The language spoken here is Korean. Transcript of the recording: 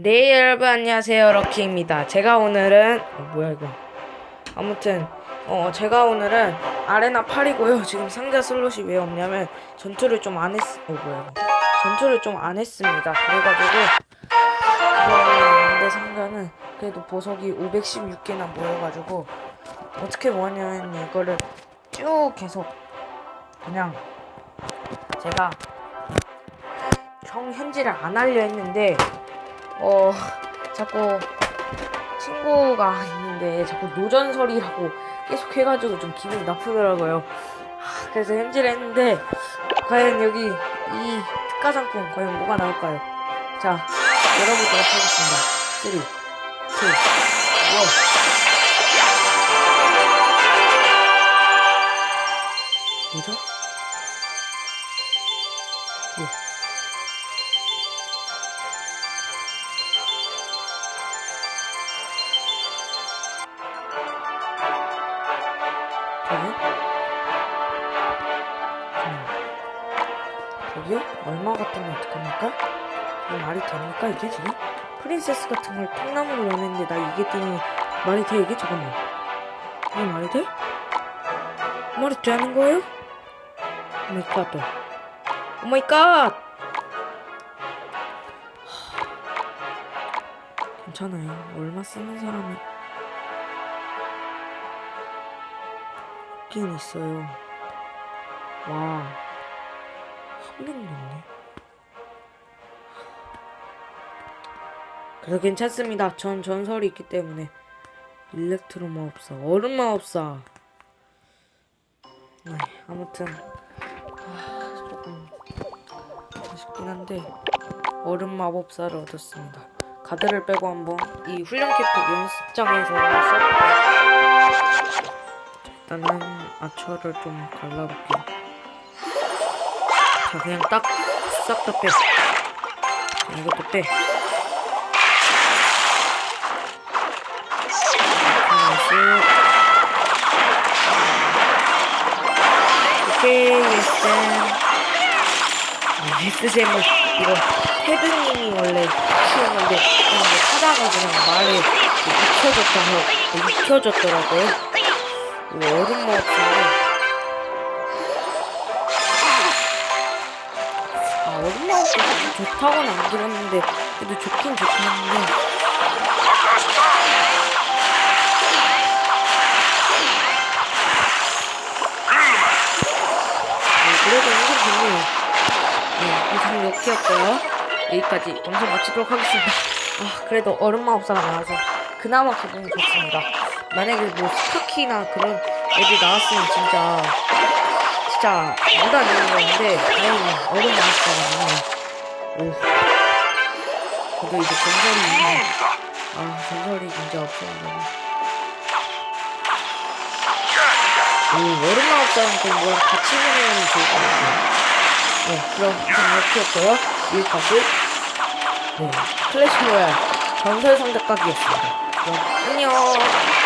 네 여러분 안녕하세요. 럭키입니다. 제가 오늘은 어, 뭐야 이거. 아무튼 어 제가 오늘은 아레나 8이고요. 지금 상자 슬롯이 왜 없냐면 전투를 좀 안 했.. 어 뭐야 이거. 전투를 좀 안 했습니다. 그래가지고 그런데 상자는 그래도 보석이 516개나 모여가지고 어떻게 모았냐면 이거를 쭉 계속 그냥 제가 형 현질을 안 하려 했는데 어 자꾸 친구가 있는데 자꾸 노전설이라고 계속 해가지고 좀 기분이 나쁘더라고요. 하, 그래서 현질을 했는데 과연 여기 이 특가 상품 과연 뭐가 나올까요? 자 열어보도록 하겠습니다. 3, 2, 1 저기요? 얼마 거 어떡합니까? 이게 말이 됩니까 이게 지금? 프린세스 같은 걸 통나무로 원했는데 나 이게 뜨니 말이 돼 이게? 잠깐만 이게 말이 돼? 말이 되는 거예요? 오마이갓 오마이갓 괜찮아요 얼마 쓰는 사람이 있긴 있어요. 와, 없네. 그래도 괜찮습니다. 전 전설이 있기 때문에 일렉트로 마법사, 얼음 마법사. 네, 아무튼 아, 조금 아쉽긴 한데 얼음 마법사를 얻었습니다. 가드를 빼고 한번 이 훈련 캠프 연습장에서 써볼게요. 일단은 아처를 좀 갈라볼게요. 자, 그냥 딱 싹 다 빼. 자, 이것도 빼. 오케이, 예스잼. 아, 예스잼은 이거 테드님이 원래 키운 건데 그냥 뭐 하다가 그냥 말에 익혀졌다고 익혀졌더라고요. 얼음 먹었는데 때 좋다고는 안 들었는데 그래도 좋긴 좋겠는데. 네, 그래도 이건 좋네요. 네 이상 욕기였고요. 여기까지 영상 마치도록 하겠습니다. 아 그래도 얼음 마법사가 나와서 그나마 기분이 좋습니다. 만약에 뭐 스파키나 그런 애들 나왔으면 진짜 진짜 되는 건데 다행히 얼음 나오네 오. 저도 이제 전설이 아 전설이 진짜 없어가지고 오 얼음 마법사랑 좀 뭐랑 같이 보내면 좋을 것 같아요. 네 그럼 이상 이렇게였고요. 여기까지 네 클래시 로얄 전설 상대각이었습니다. 그럼 안녕